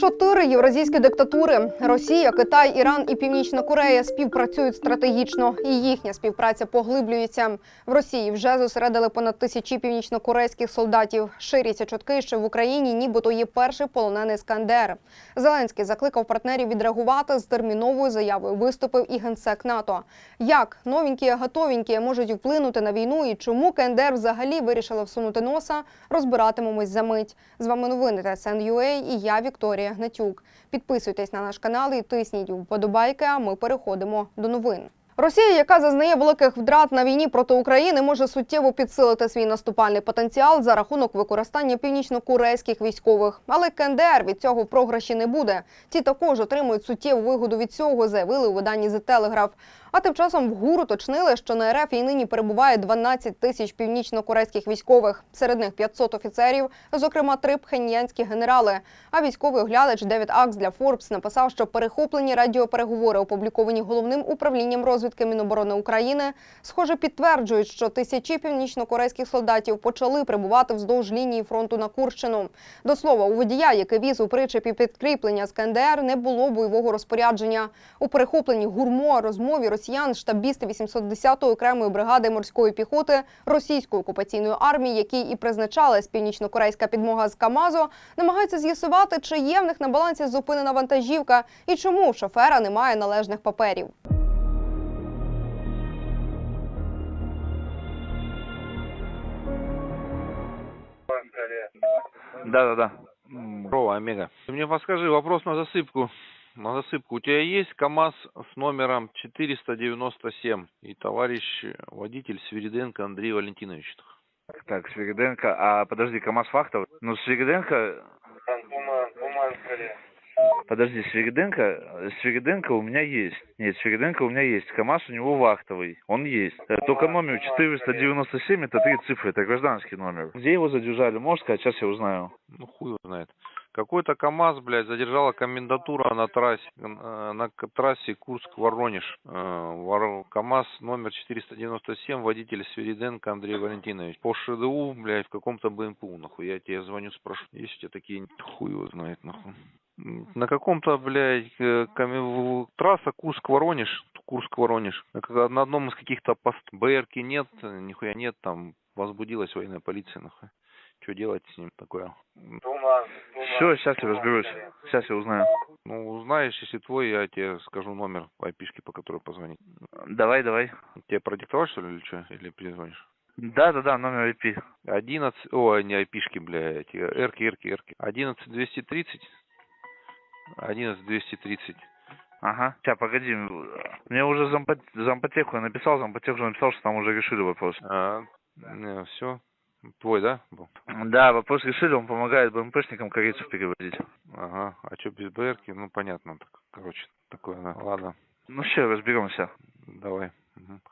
Чотири євразійські диктатури Росія, Китай, Іран і Північна Корея співпрацюють стратегічно, і їхня співпраця поглиблюється. В Росії вже зосередили понад тисячі північнокорейських солдатів. Ширяться чутки, що в Україні нібито є перший полонений Скандер. Зеленський закликав партнерів відреагувати з терміновою заявою. Виступив і генсек НАТО. Як новенькі, готовенькі можуть вплинути на війну і чому КНДР взагалі вирішила всунути носа, розбиратимемось за мить. З вами новини ТСН.UA і я Вікторія Гнатюк. Підписуйтесь на наш канал і тисніть вподобайки, а ми переходимо до новин. Росія, яка зазнає великих втрат на війні проти України, може суттєво підсилити свій наступальний потенціал за рахунок використання північно-корейських військових. Але КНДР від цього в програші не буде. Ті також отримують суттєву вигоду від цього, заявили у виданні The Telegraph. А тим часом в ГУР уточнили, що на РФ і нині перебуває 12 тисяч північно-корейських військових. Серед них 500 офіцерів, зокрема три пхеньянські генерали. А військовий оглядач Девід Акс для Forbes написав, що перехоплені радіопереговори, опубліковані головним управлінням розвідки Міноборони України, схоже підтверджують, що тисячі північно-корейських солдатів почали прибувати вздовж лінії фронту на Курщину. До слова, у водія, який віз у причепі підкріплення з КНДР, не було бойового розпорядження. У перехопленні гурмо розмові росіян штабісти 810-ї окремої бригади морської піхоти російської окупаційної армії, якій і призначалась північно-корейська підмога з Камазо, намагаються з'ясувати, чи є в них на балансі зупинена вантажівка і чому шофера немає належних паперів. Да-да-да. Здорово, Омега. Ты мне подскажи, вопрос на засыпку. На засыпку. У тебя есть КАМАЗ с номером 497 и товарищ э, водитель Свириденко Андрей Валентинович? Так, Свириденко. А подожди, КамАЗ Фахтов? Ну, Свириденко... Подожди, Свириденко, Свириденко у меня есть. Нет, Свириденко у меня есть. КамАЗ у него вахтовый. Он есть. Э, Только номер 497, это три цифры, это гражданский номер. Где его задержали? Можешь сказать? Сейчас я узнаю. Ну, хуй его знает. Какой-то КАМАЗ, блядь, задержала комендатура на трассе, э, на трассе Курск-Воронеж. Э, КАМАЗ номер 497, водитель Свириденко Андрей Валентинович. По ШДУ, блядь, в каком-то БМПУ, нахуй. Я тебе звоню, спрашиваю, есть у тебя такие, хуй его знает, нахуй. На каком-то, блядь, э, в- трасса Курск-Воронеж, Курск-Воронеж. На одном из каких-то постов. БРки нет, нихуя нет, там возбудилась военная полиция, нахуй. Что делать с ним такое? Все, сейчас я разберусь. Сейчас я узнаю. Ну, узнаешь, если твой, я тебе скажу номер айпишки, по которой позвонить. Давай, давай. Тебе продиктовать, что ли, или что? Или перезвонишь? Да-да-да, номер IP. 11, о, не айпишки, блядь, э, эрки, эрки, эрки. 11 230, 11 230. Ага. Сейчас, погоди. Мне уже зампот... зампотеху я написал, зампотех уже написал, что там уже решили вопрос. А, все. Твой, да? был? Да, вопрос решили, он помогает БМПшникам корейцев переводить. Ага. А что без БРки? Ну, понятно. Так, короче, такое, да. Ладно, Ну все, разберемся. давай.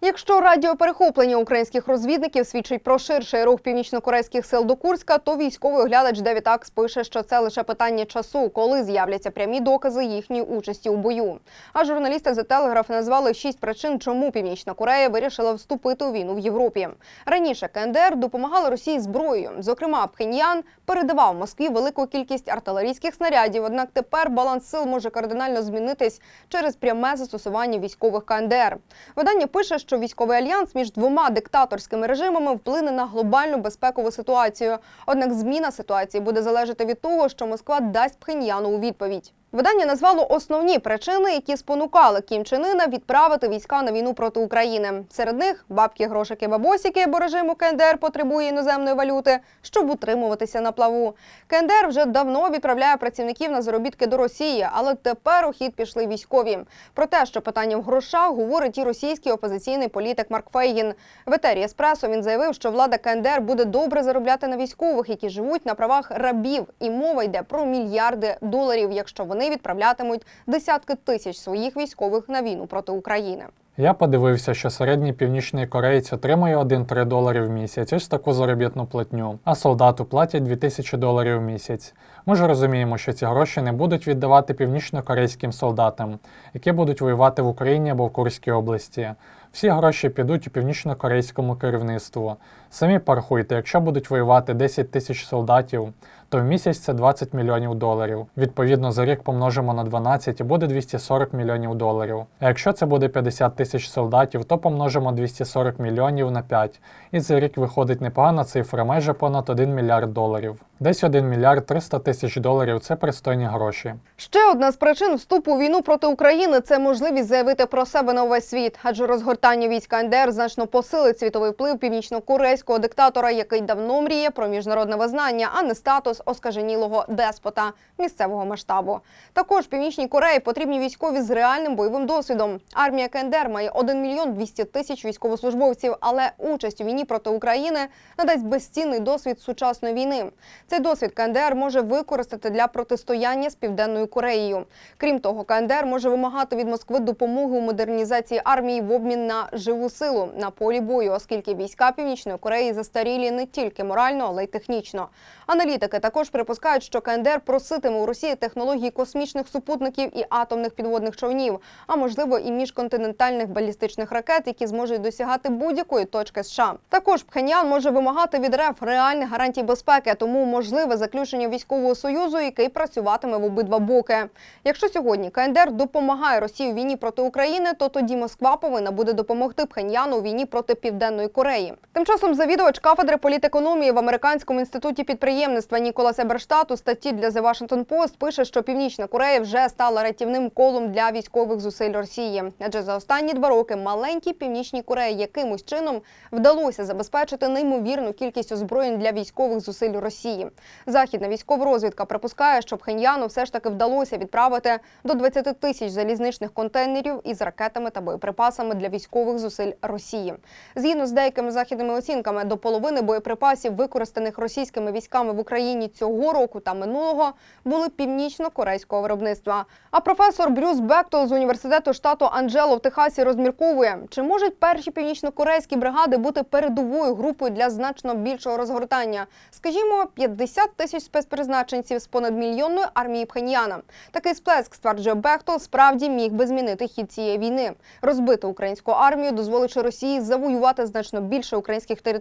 Якщо радіоперехоплення українських розвідників свідчить про ширший рух північно-корейських сил до Курська, то військовий оглядач Девід пише, що це лише питання часу, коли з'являться прямі докази їхньої участі у бою. А журналісти The Telegraph назвали шість причин, чому Північна Корея вирішила вступити у війну в Європі. Раніше КНДР допомагала Росії зброєю. Зокрема, Пхеньян передавав Москві велику кількість артилерійських снарядів. Однак тепер баланс сил може кардинально змінитись через пряме застосування військових КНДР. Видання пише, що військовий альянс між двома диктаторськими режимами вплине на глобальну безпекову ситуацію. Однак зміна ситуації буде залежати від того, що Москва дасть Пхеньяну у відповідь. Видання назвало основні причини, які спонукали Кім Чен Ына відправити війська на війну проти України. Серед них бабки, грошики, бабосики, бо режиму КНДР потребує іноземної валюти, щоб утримуватися на плаву. КНДР вже давно відправляє працівників на заробітки до Росії, але тепер у хід пішли військові. Про те, що питання в грошах говорить і російський опозиційний політик Марк Фейгін. В етері Еспресо він заявив, що влада КНДР буде добре заробляти на військових, які живуть на правах рабів, і мова йде про мільярди доларів, якщо вони відправлятимуть десятки тисяч своїх військових на війну проти України. Я подивився, що середній північний кореєць отримує 1-3 долари в місяць, ось таку заробітну платню, а солдату платять 2000 доларів в місяць. Ми ж розуміємо, що ці гроші не будуть віддавати північно-корейським солдатам, які будуть воювати в Україні або в Курській області. Всі гроші підуть у північно-корейському керівництву. Самі порахуйте, якщо будуть воювати 10 тисяч солдатів, то в місяць це 20 мільйонів доларів. Відповідно, за рік помножимо на 12 і буде 240 мільйонів доларів. А якщо це буде 50 тисяч солдатів, то помножимо 240 мільйонів на 5. І за рік виходить непогана цифра, майже понад 1 мільярд доларів. Десь 1 мільярд 300 тисяч доларів це пристойні гроші. Ще одна з причин вступу у війну проти України це можливість заявити про себе на увесь світ, адже розгортання війська НДР значно посилить світовий вплив північно-корейського диктатора, який давно мріє про міжнародне визнання, а не статус оскаженілого деспота місцевого масштабу. Також північній Кореї потрібні військові з реальним бойовим досвідом. Армія КНДР має 1 мільйон 200 тисяч військовослужбовців, але участь у війні проти України надасть безцінний досвід сучасної війни. Цей досвід КНДР може використати для протистояння з південною Кореєю. Крім того, КНДР може вимагати від Москви допомоги у модернізації армії в обмін на живу силу на полі бою, оскільки війська Північної Кореї застарілі не тільки морально, але й технічно. Аналітики також припускають, що КНДР проситиме у Росії технології космічних супутників і атомних підводних човнів, а можливо і міжконтинентальних балістичних ракет, які зможуть досягати будь-якої точки США. Також Пхеньян може вимагати від РФ реальних гарантій безпеки, тому можливе заключення військового союзу, який працюватиме в обидва боки. Якщо сьогодні КНДР допомагає Росії у війні проти України, то тоді Москва повинна буде допомогти Пхеньяну у війні проти Південної Кореї. Тим часом завідувач кафедри політекономії в американському інституті підприємництва НіколасЕберштат у статті для The Washington Post пише, що Північна Корея вже стала рятівним колом для військових зусиль Росії. Адже за останні два роки маленькій північній Кореї якимось чином вдалося забезпечити неймовірну кількість озброєнь для військових зусиль Росії. Західна військова розвідка припускає, що Пхеньяну все ж таки вдалося відправити до 20 тисяч залізничних контейнерів із ракетами та боєприпасами для військових зусиль Росії. Згідно з деякими західними оцінками, до половини боєприпасів, використаних російськими військами в Україні цього року та минулого, були північно-корейського виробництва. А професор Брюс Бектол з університету штату Анджело в Техасі розмірковує, чи можуть перші північно-корейські бригади бути передовою групою для значно більшого розгортання, скажімо, 50 тисяч спецпризначенців з понад мільйонної армії Пхеньяна. Такий сплеск, стверджує Бехтол, справді міг би змінити хід цієї війни. Розбити українську армію, дозволивши Росії завоювати значно більше українських територій,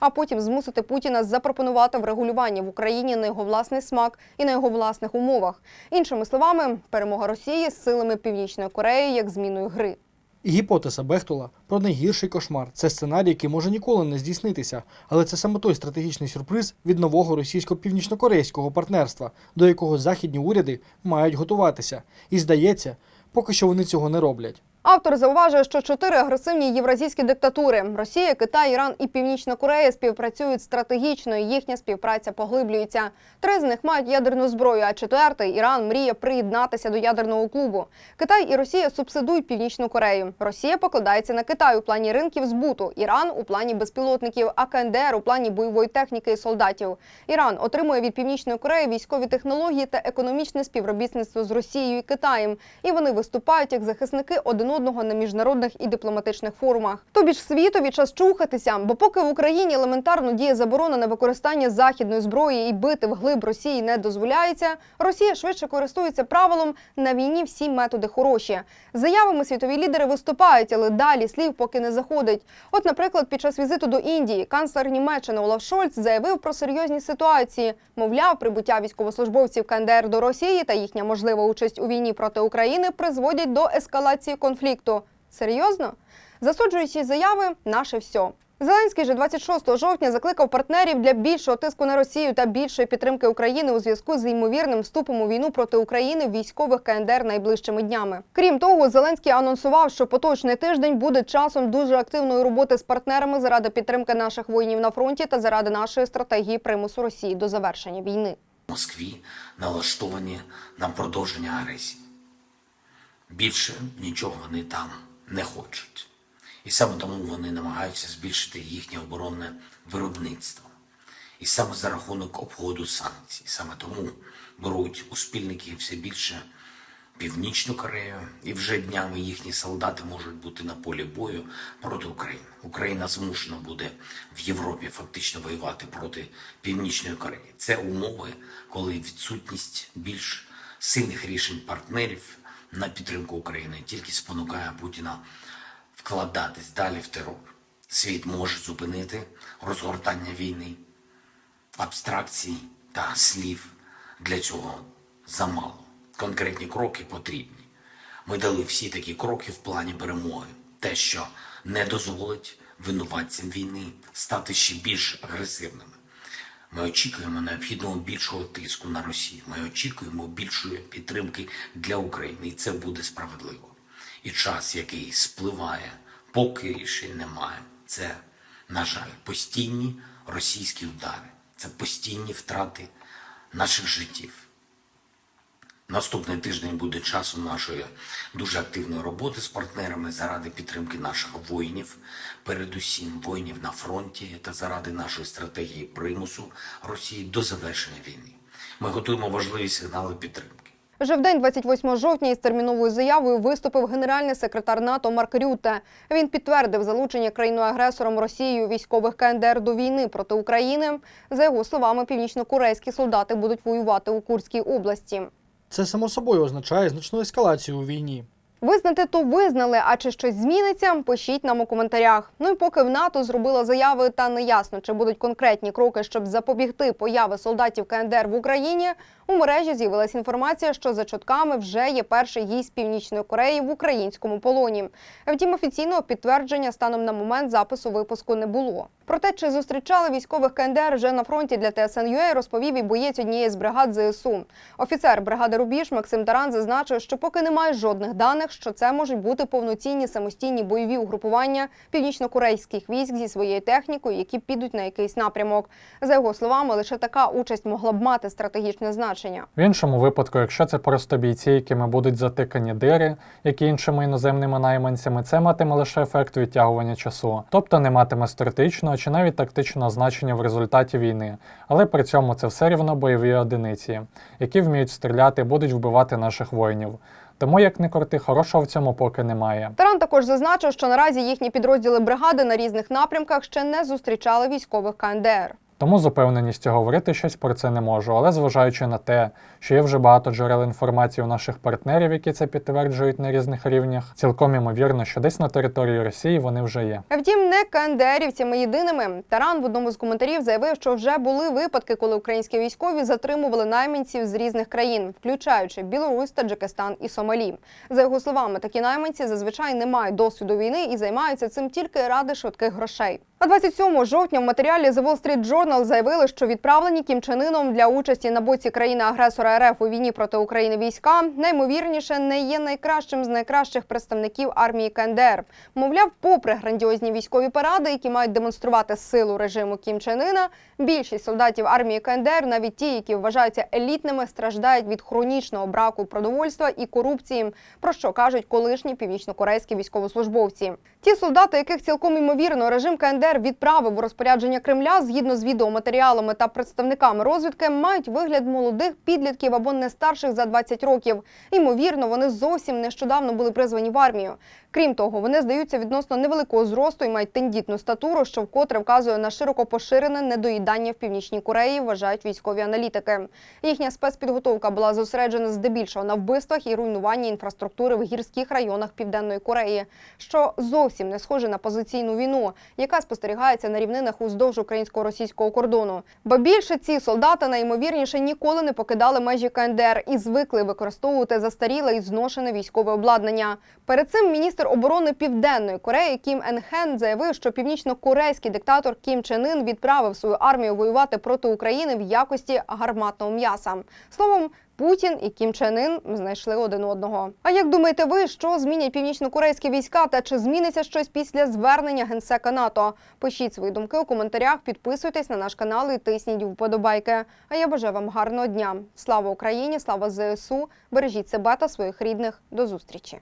а потім змусити Путіна запропонувати врегулювання в Україні на його власний смак і на його власних умовах. Іншими словами, перемога Росії з силами Північної Кореї як зміною гри. Гіпотеза Бехтола про найгірший кошмар це сценарій, який може ніколи не здійснитися, але це саме той стратегічний сюрприз від нового російсько-північно-корейського партнерства, до якого західні уряди мають готуватися. І здається, поки що вони цього не роблять. Автор зауважує, що чотири агресивні євразійські диктатури Росія, Китай, Іран і Північна Корея співпрацюють стратегічно. і Їхня співпраця поглиблюється. Три з них мають ядерну зброю, а четвертий Іран мріє приєднатися до ядерного клубу. Китай і Росія субсидують Північну Корею. Росія покладається на Китай у плані ринків збуту, Іран у плані безпілотників, а КНДР у плані бойової техніки і солдатів. Іран отримує від Північної Кореї військові технології та економічне співробітництво з Росією і Китаєм. І вони виступають як захисники один одного на міжнародних і дипломатичних форумах. Тобі ж світові час чухатися, бо поки в Україні елементарно діє заборона на використання західної зброї і бити вглиб Росії не дозволяється, Росія швидше користується правилом на війні всі методи хороші. Заявами світові лідери виступають, але далі слів поки не заходить. От, наприклад, під час візиту до Індії канцлер Німеччини Олаф Шольц заявив про серйозні ситуації. Мовляв, прибуття військовослужбовців КНДР до Росії та їхня можлива участь у війні проти України призводять до ескалації конфлікту. Серйозно? Засуджуючи заяви, наше все. Зеленський же 26 жовтня закликав партнерів для більшого тиску на Росію та більшої підтримки України у зв'язку з ймовірним вступом у війну проти України військових КНДР найближчими днями. Крім того, Зеленський анонсував, що поточний тиждень буде часом дуже активної роботи з партнерами заради підтримки наших воїнів на фронті та заради нашої стратегії примусу Росії до завершення війни. Москві налаштовані на продовження агресії. Більше нічого вони там не хочуть. І саме тому вони намагаються збільшити їхнє оборонне виробництво. І саме за рахунок обходу санкцій. Саме тому беруть у спільники все більше Північну Корею, і вже днями їхні солдати можуть бути на полі бою проти України. Україна змушена буде в Європі фактично воювати проти Північної Кореї. Це умови, коли відсутність більш сильних рішень партнерів на підтримку України тільки спонукає Путіна вкладатись далі в терор. Світ може зупинити розгортання війни, абстракцій та слів для цього замало. Конкретні кроки потрібні. Ми дали всі такі кроки в плані перемоги. Те, що не дозволить винуватцям війни стати ще більш агресивними. Ми очікуємо необхідного більшого тиску на Росію. Ми очікуємо більшої підтримки для України, і це буде справедливо. І час, який спливає, поки рішень немає, це, на жаль, постійні російські удари, це постійні втрати наших життів. Наступний тиждень буде часом нашої дуже активної роботи з партнерами заради підтримки наших воїнів, передусім воїнів на фронті та заради нашої стратегії примусу Росії до завершення війни. Ми готуємо важливі сигнали підтримки. Вже в день 28 жовтня із терміновою заявою виступив генеральний секретар НАТО Марк Рютте. Він підтвердив залучення країною-агресором Росією військових КНДР до війни проти України. За його словами, північно-корейські солдати будуть воювати у Курській області. Це само собою означає значну ескалацію у війні. Визнати то визнали, а чи щось зміниться, пишіть нам у коментарях. Ну і поки в НАТО зробила заяви, та не ясно, чи будуть конкретні кроки, щоб запобігти появи солдатів КНДР в Україні. У мережі з'явилася інформація, що за чутками вже є перший гість Північної Кореї в українському полоні. Втім, офіційного підтвердження станом на момент запису випуску не було. Про те, чи зустрічали військових КНДР вже на фронті для ТСНЮА, розповів і боєць однієї з бригад ЗСУ. Офіцер бригади Рубіж Максим Таран зазначив, що поки немає жодних даних, що це можуть бути повноцінні самостійні бойові угрупування північно-корейських військ зі своєю технікою, які підуть на якийсь напрямок. За його словами, лише така участь могла б мати стратегічне значення. В іншому випадку, якщо це просто бійці, якими будуть затикані дири, як і іншими іноземними найманцями, це матиме лише ефект відтягування часу, тобто не матиме стратегічного чи навіть тактичного значення в результаті війни, але при цьому це все рівно бойові одиниці, які вміють стріляти, будуть вбивати наших воїнів. Тому, як не корти, хорошого в цьому поки немає. Таран також зазначив, що наразі їхні підрозділи бригади на різних напрямках ще не зустрічали військових КНДР. Тому з упевненістю говорити щось про це не можу, але зважаючи на те, що є вже багато джерел інформації у наших партнерів, які це підтверджують на різних рівнях, цілком імовірно, що десь на території Росії вони вже є. Втім, не КНДРівцями єдиними. Таран в одному з коментарів заявив, що вже були випадки, коли українські військові затримували найманців з різних країн, включаючи Білорусь, Таджикистан і Сомалі. За його словами, такі найманці зазвичай не мають досвіду війни і займаються цим тільки ради швидких грошей. А 27 жовтня в матеріалі The Wall Street Journal заявили, що відправлені Кім Чен Ыном для участі на боці країни-агресора РФ у війні проти України війська наймовірніше не є найкращим з найкращих представників армії КНДР. Мовляв, попри грандіозні військові паради, які мають демонструвати силу режиму Кім Чен Ына, більшість солдатів армії КНДР, навіть ті, які вважаються елітними, страждають від хронічного браку продовольства і корупції, про що кажуть колишні північнокорейські військовослужбовці. Ті солдати, яких цілком імовірно режим КНДР відправив у розпорядження Кремля згідно з відеоматеріалами та представниками розвідки, мають вигляд молодих підлітків або не старших за 20 років. Ймовірно, вони зовсім нещодавно були призвані в армію. Крім того, вони здаються відносно невеликого зросту і мають тендітну статуру, що вкотре вказує на широко поширене недоїдання в північній Кореї, вважають військові аналітики. Їхня спецпідготовка була зосереджена здебільшого на вбивствах і руйнуванні інфраструктури в гірських районах Південної Кореї, що зовсім не схоже на позиційну війну, яка спостерігається на рівнинах уздовж українсько-російського кордону. Ба більше ці солдати найімовірніше ніколи не покидали межі КНДР і звикли використовувати застаріле і зношене військове обладнання. Перед цим міністр оборони Південної Кореї Кім Енхен заявив, що північно-корейський диктатор Кім Чен Ын відправив свою армію воювати проти України в якості гарматного м'яса. Словом. Путін і Кім Чен Ін знайшли один одного. А як думаєте ви, що змінять північно-корейські війська та чи зміниться щось після звернення генсека НАТО? Пишіть свої думки у коментарях, підписуйтесь на наш канал і тисніть вподобайки. А я бажаю вам гарного дня. Слава Україні! Слава ЗСУ! Бережіть себе та своїх рідних. До зустрічі!